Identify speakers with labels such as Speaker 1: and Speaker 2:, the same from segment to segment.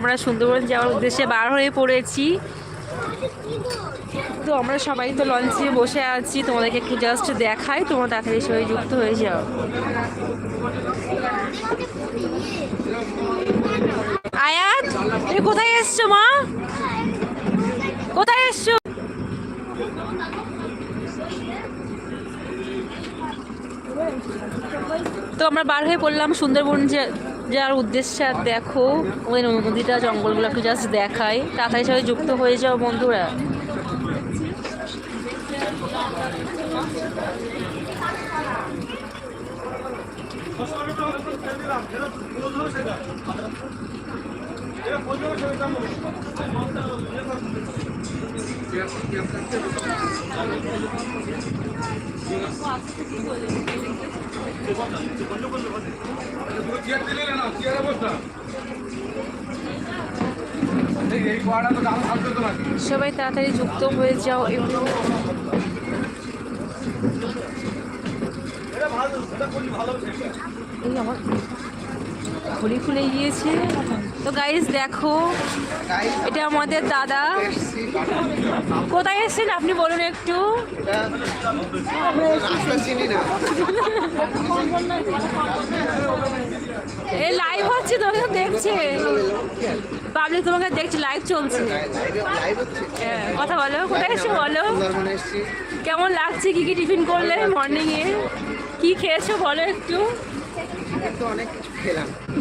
Speaker 1: আমরা সুন্দরবন যাওয়ার উদ্দেশ্যে বার হয়ে পড়েছি। তো আমরা সবাই তো লঞ্চে বসে আছি, তোমাদেরকে একটু জাস্ট দেখাই, তোমরা তাড়াতাড়ি সবাই যুক্ত হয়ে যাও। আয়াত, তুমি কোথায় এসছো মা? কোথায় এসছো? তো আমরা বার হয়ে পড়লাম সুন্দরবন যে যাওয়ার উদ্দেশ্যে আর দেখো, ওই নদীটা জঙ্গলগুলো একটু জাস্ট দেখাই তাড়াতাড়ি সবাই যুক্ত হয়ে যাও, বন্ধুরা। সবাই তাড়াতাড়ি যুক্ত হয়ে যাও এবং এই আমার ঘড়ি খুলে গিয়েছে। তো গাইস দেখো এটা আমাদের দাদা। কোথায় এসেছেন আপনি বলুন একটু?
Speaker 2: না
Speaker 1: লাইভ হচ্ছে তোমাকে দেখছে। পাবলিক তোমাকে দেখছে লাইভ চলছে। হ্যাঁ, কথা বলো কোথায় এসে বলো? কেমন লাগছে? কি কি টিফিন করলে মর্নিং এ? কি খেয়েছো বলো একটু?
Speaker 2: অনেক কিছু খেলাম।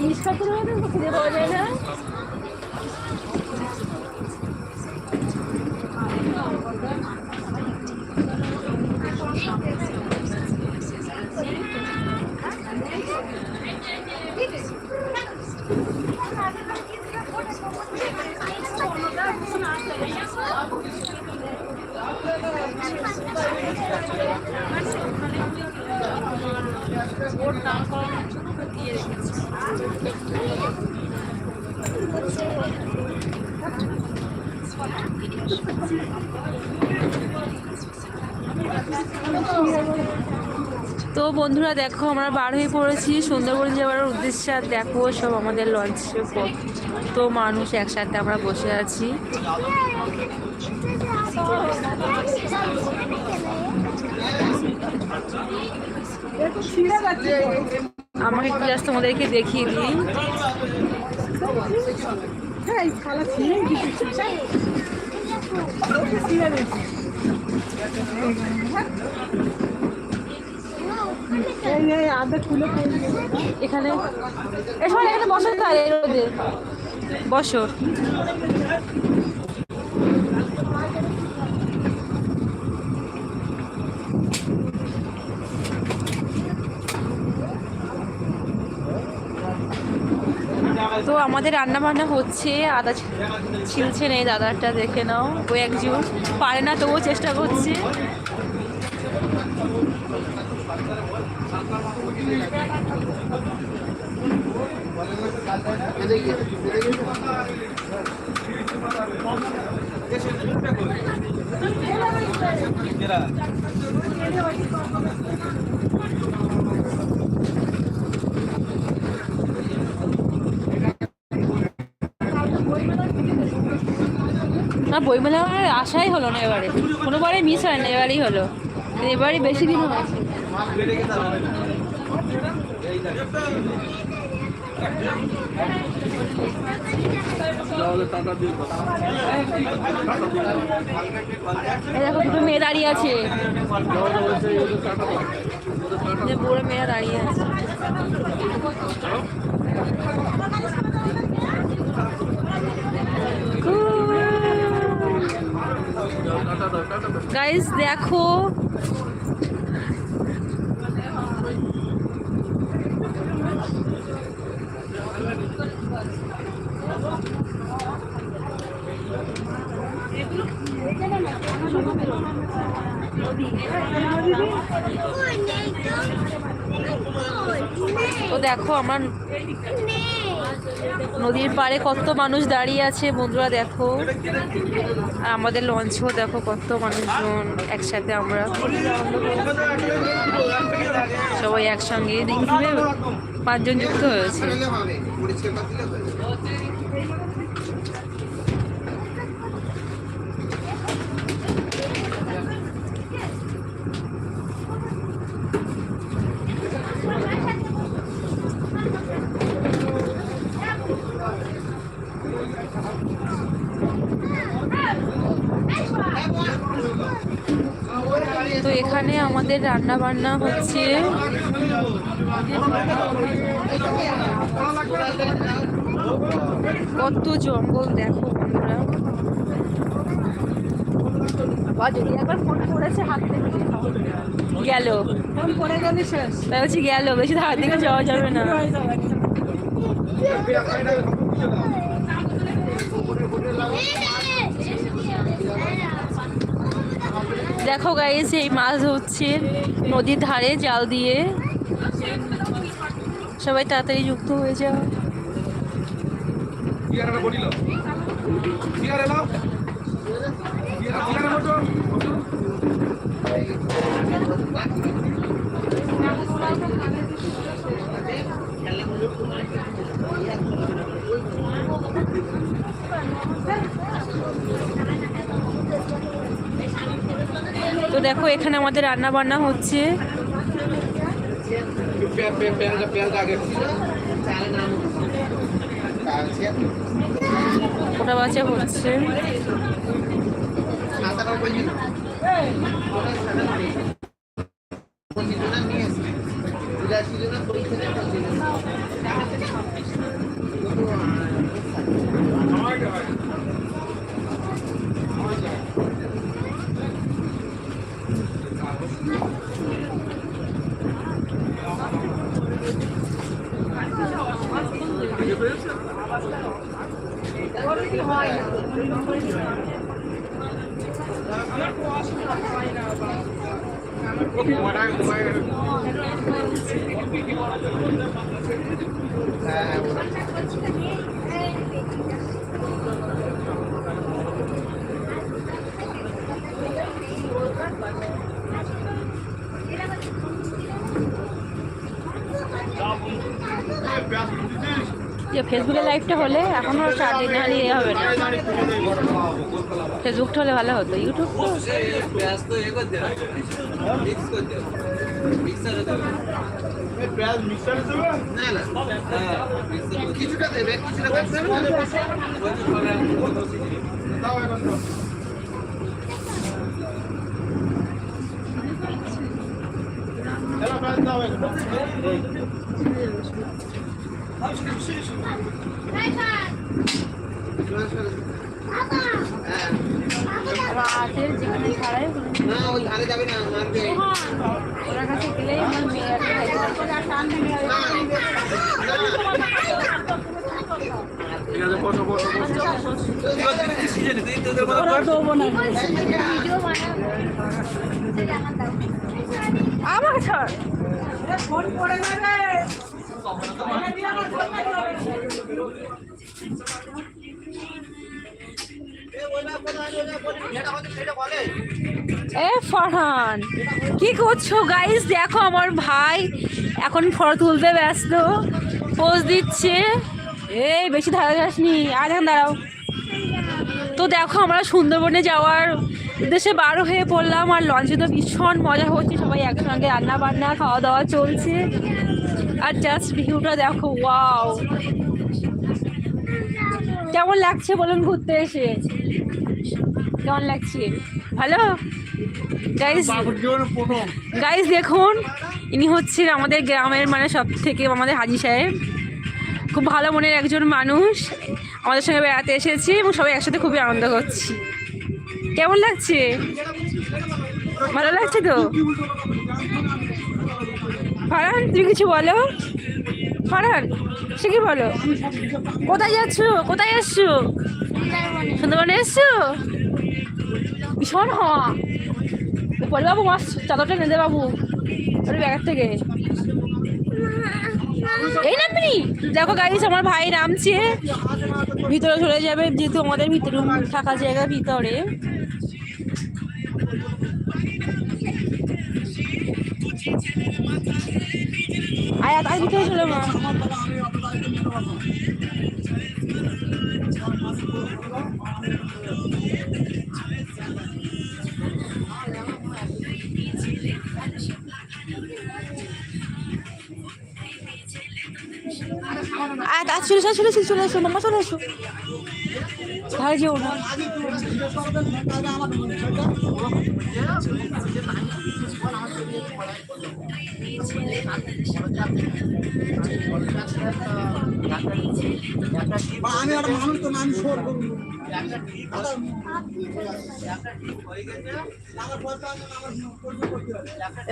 Speaker 2: 이 샤드로 하는 거
Speaker 1: 그대로 하면은 তো বন্ধুরা দেখো, আমরা বার হয়ে পড়েছি। সুন্দরবন যাওয়ার উদ্দেশ্যে দেখো, সব আমাদের লঞ্চে তো মানুষ একসাথে আমরা বসে আছি। আমাকে একটু জাস্ট তোমাদেরকে দেখিয়ে দিই। এখানে বসো রোদে। বসো তো আমাদের রান্না বান্না হচ্ছে, আদা ছিলছে নেই দাদাটা দেখে নাও। ও একজন পারে না, তবুও চেষ্টা করছে।
Speaker 2: এদিকে
Speaker 1: বইমেলা আমার আশাই হলো না এবারে। কোনোবারে মিস হয় না, এবারেই হলো। এবারে বেশি দিন হয়েছে দেখো, দুটো মেয়ে দাঁড়িয়ে আছে। যে বুড়ো মেয়ে দাঁড়িয়ে আছে। গাইজ দেখো। তো দেখো আমার নদীর পাড়ে কত মানুষ দাঁড়িয়ে আছে, বন্ধুরা দেখো। আর আমাদের লঞ্চেও দেখো কত মানুষজন একসাথে আমরা। সবাই একসঙ্গে। পাঁচজন যুক্ত হয়েছে
Speaker 2: দিলে হবে পরিষ্কার দিলে হবে
Speaker 1: তো এখানে আমাদের রান্না বান্না হচ্ছে কত জঙ্গল দেখো যদি একবার ফোন করেছে, হাত থেকে দিকে যাওয়া যাবে না। দেখো গাইস এই মাছ ধরছে নদীর ধারে জাল দিয়ে। সবাই তাড়াতাড়ি যুক্ত হয়ে যাও।
Speaker 3: বিয়ার মতো
Speaker 1: তো দেখো এখানে আমাদের রান্না বান্না হচ্ছে। ওটা বাচ্চা হচ্ছে
Speaker 2: সাদাটা বলছি না নিয়ে এসে বিরাশি জনের পরীক্ষা হ্যাঁ ওরা
Speaker 1: যে ফেসবুকে লাইভটা হলে এখনও চার দিন হলে ইয়ে হবে না ফেসবুকটা হলে ভালো হতো ইউটিউব তো
Speaker 2: না না
Speaker 1: ওনার কাছে গেলেই আমার মেয়ে
Speaker 3: ঠিক আছে বসো বসো বসো
Speaker 4: ওরা দেবো না
Speaker 1: আমাকে ছাড়
Speaker 4: ফোন করে না রে
Speaker 1: এ ফরহান, কি করছ গাইস দেখো আমার ভাই এখন ফটো তুলতে ব্যস্ত। পোজ দিচ্ছে। এই, বেশি ধারা যাসনি আর এখন দাঁড়াও। তো দেখো আমরা সুন্দরবনে যাওয়ার উদ্দেশ্যে বারো হয়ে পড়লাম আর লঞ্চে তো ভীষণ মজা হচ্ছে। সবাই একসঙ্গে রান্না বান্না খাওয়া দাওয়া চলছে। আর জাস্ট ভিউটা দেখো ওয়াও কেমন লাগছে বলুন ঘুরতে এসে? কেমন লাগছে? ভালো? গাইস গাইস দেখুন, ইনি হচ্ছেন আমাদের গ্রামের মানে সব থেকে আমাদের হাজি সাহেব। খুব ভালো মনের একজন মানুষ। আমাদের সঙ্গে বেড়াতে এসেছি এবং সবাই একসাথে খুবই আনন্দ করছি। কেমন লাগছে? ভালো লাগছে তো? ফারহান, তুমি কিছু বলো? ফারহান, সে কি বলো? কোথায় যাচ্ছ? কোথায় এসছো সুন্দরবনে এসছো? ভীষণ হওয়া। পরে বাবু মাছ চাদরটা নেদে বাবু। ওর ব্যাগের থেকে। এই নামবি দেখো গাড়ি আমার ভাই নামছে। ভিতরে চলে যাবে, যেহেতু আমাদের ভিতরে থাকা জায়গা ভিতরে। আয়াত আয় ভিতরে চলে মা আয়াত আজ চলে চলে এসো চলে এসো মামা চলে এসো ভাই যেও না
Speaker 2: আমি একটা মানুষ তো আমি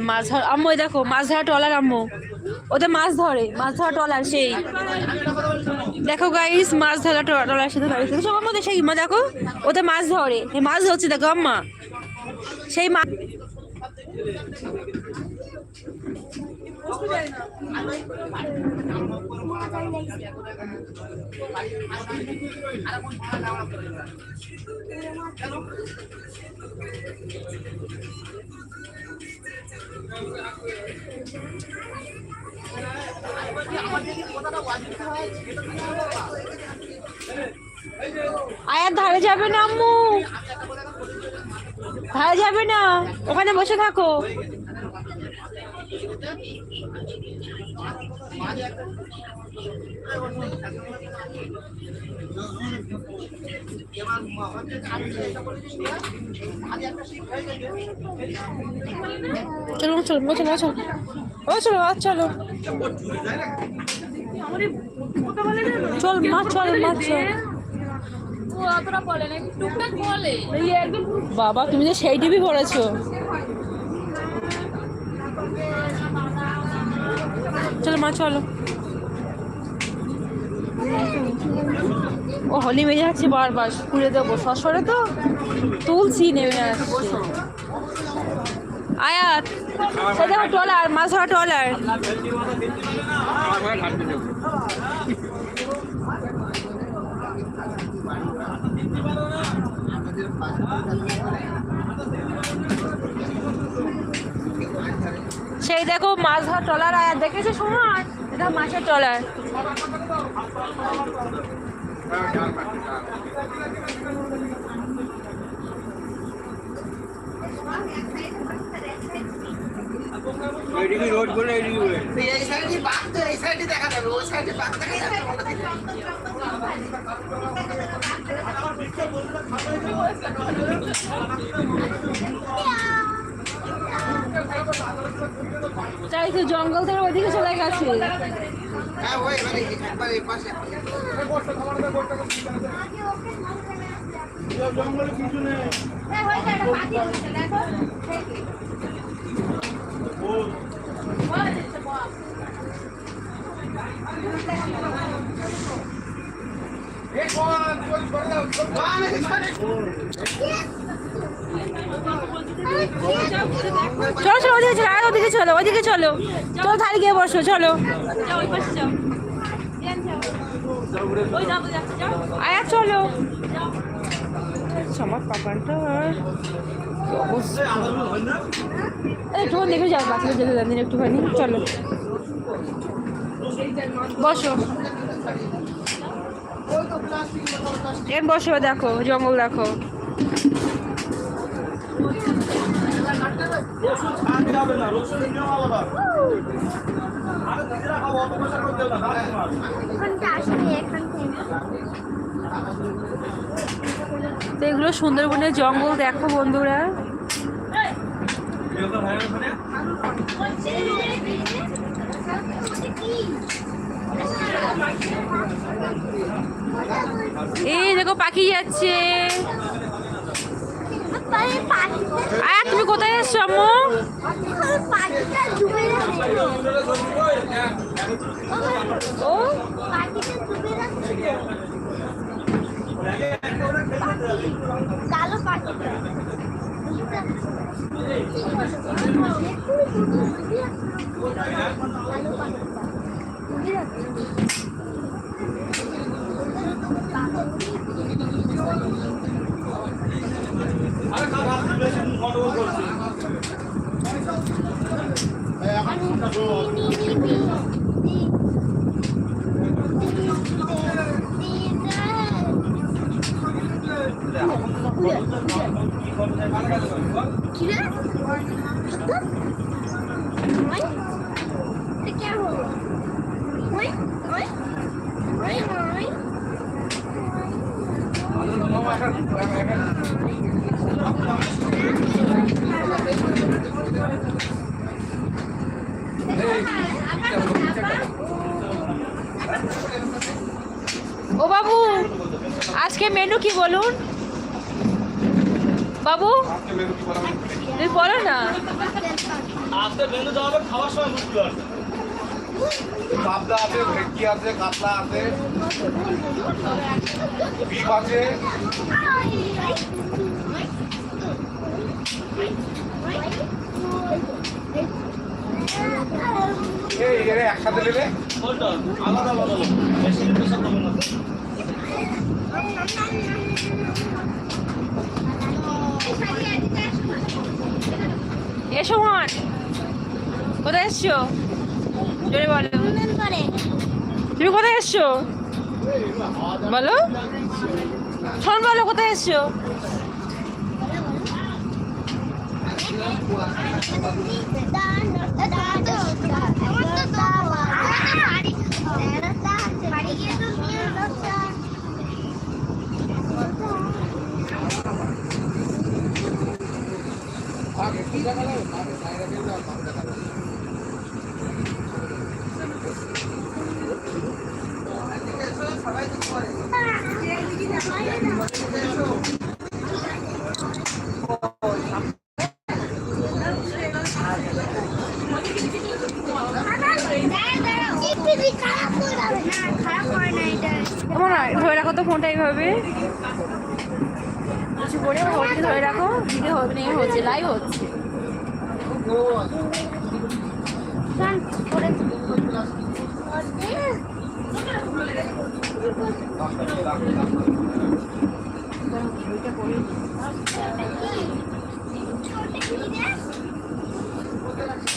Speaker 1: মাছ ধর আম্মু দেখো, মাছ ধরা টলার আম্মু। ওতে মাছ ধরে, মাছ ধরা টলার সেই। দেখো গাইস মাছ ধরা ট- টলার সাথে গাড়ি থেকে সব আমাদের সেই মা, দেখো ওতে মাছ ধরে। মাছ ধরছে, দেখো, আম্মা। সেই মাছ আয়ার ধারে যাবে না আম্মু। ধারে যাবে না। ওখানে বসে থাকো। চলো চলো চলো চলো। ও চলো চলো। চল মাছ চল মাছ চল। বাবা তুমি তো সেই টিভি পড়েছো। চলো, মা, চলো। ও, হলি মেজে যাচ্ছে বারবার খুলে দেবো। সসরে তো তুলছি নেমে আসছে। আয়াত সে ট্রলার মাছ ধরা ট্রলার।
Speaker 3: আমার
Speaker 1: সেই দেখো মাছ ধর ট্রলার আয়াত দেখেছ সময় এটা মাছের ট্রলার।
Speaker 3: হ্যাঁ জাল পাচ্ছি জাল এইদিকে রোড বলে।
Speaker 2: এই সাইডে বাঘ তো এই সাইডে দেখা যাবে ওই সাইডে বাঘ দেখা যাবে
Speaker 1: তাই তো জঙ্গল থেকে ওইদিকে চলে গেছে।
Speaker 2: হ্যাঁ
Speaker 1: চলো চলো, ওদিকে চলো আর ওদিকে চলো ওদিকে চলো। চলো, থালি গিয়ে বসো, চলো। আয়া, চলো। আমার পাপানটা একটুখানি দেখে যাও, বাচ্চাদের যেতে একটুখানি। চলো। বসো। বসো, দেখো, জঙ্গল দেখো
Speaker 5: এখানটা আসবে এখান থেকে
Speaker 1: এগুলো সুন্দরবনের জঙ্গল দেখো বন্ধুরা। এই দেখো পাখি যাচ্ছে।
Speaker 5: Ah, tu me conta esse amor? Thank
Speaker 1: you. বাবু আজকে মেনু কি বলুন? বাবু তুই বলো না।
Speaker 6: পাবদা আছে ভেটকি আছে কাতলা আছে। বিফ আছে। এই এরা একসাথে নেবে?
Speaker 1: এসো মন। কোথায় এসছো? জোরে বলো। তুমি কোথায় এসছো? বলো। শোন বলো, কোথায় এসছো?
Speaker 5: খারাপ
Speaker 2: Gracias.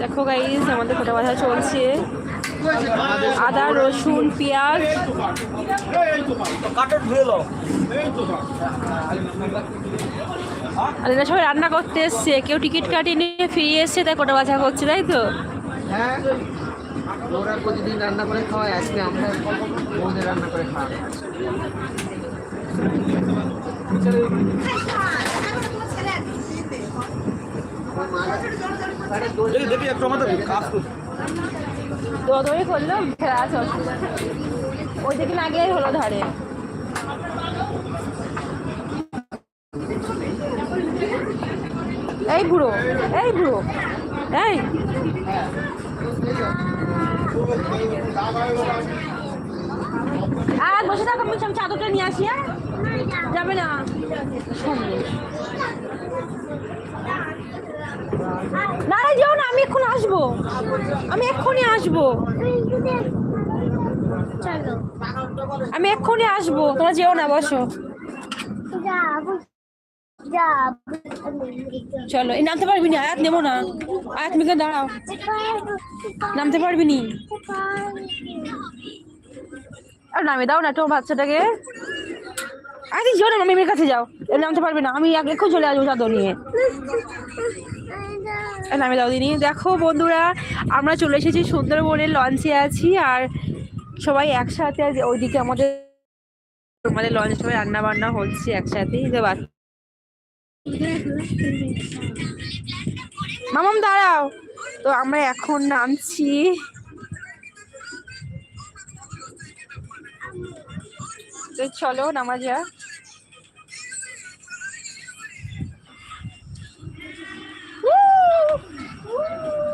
Speaker 2: দেখ
Speaker 1: গাইজ আমাদের ফোটা বাঁধা চলছে। আদা, রসুন, পেঁয়াজ। আর সবাই রান্না করতে এসছে। কেউ টিকিট কাটিয়ে নিয়ে ফিরে এসছে, তাই কোটা বাছা করছে, তাই তো?
Speaker 2: হ্যাঁ ওরা প্রতিদিন রান্না করে খাওয়ায় আজকে আমরা বৌদের রান্না করে খাওয়াবো।
Speaker 3: দেখি একটু আমাদের কাজ
Speaker 1: দৌড়ি করল ফেরা আছে অসুবিধা ওই দিকে না গিয়ে হলো ধারে। এই বুড়ো এই বুড়ো এই। আর বসে থাকো আমি চাদরটা নিয়ে আসি হ্যাঁ? যাবে না। না রে, যেও না, আমি এক্ষুনি আসব। আমি এক্ষুনি আসব। আমি এক্ষুনি আসব, তোমরা যেও না বসো। চলো এই নামতে পারবি না? আয়াত নেব না। আয়াত মিকে দাঁড়াও। নামতে পারবি নি? আর নামে দাও না তোমার বাচ্চাটাকে। আরে যেও না মামিমের কাছে যাও। এ নামতে পারবে না। আমি আগে এখন চলে আসব চাদর নিয়ে। নামে দাও দিনি দেখো বন্ধুরা আমরা চলে এসেছি সুন্দরবনের লঞ্চে আছি আর সবাই একসাথে আছে। ওইদিকে আমাদের আমাদের লঞ্চ সবাই রান্না বান্না হচ্ছে একসাথে এই যে বাচ্চা মামাম দাঁড়াও তো আমরা এখন নামছি তো চলো নামাজা Woo! Woo!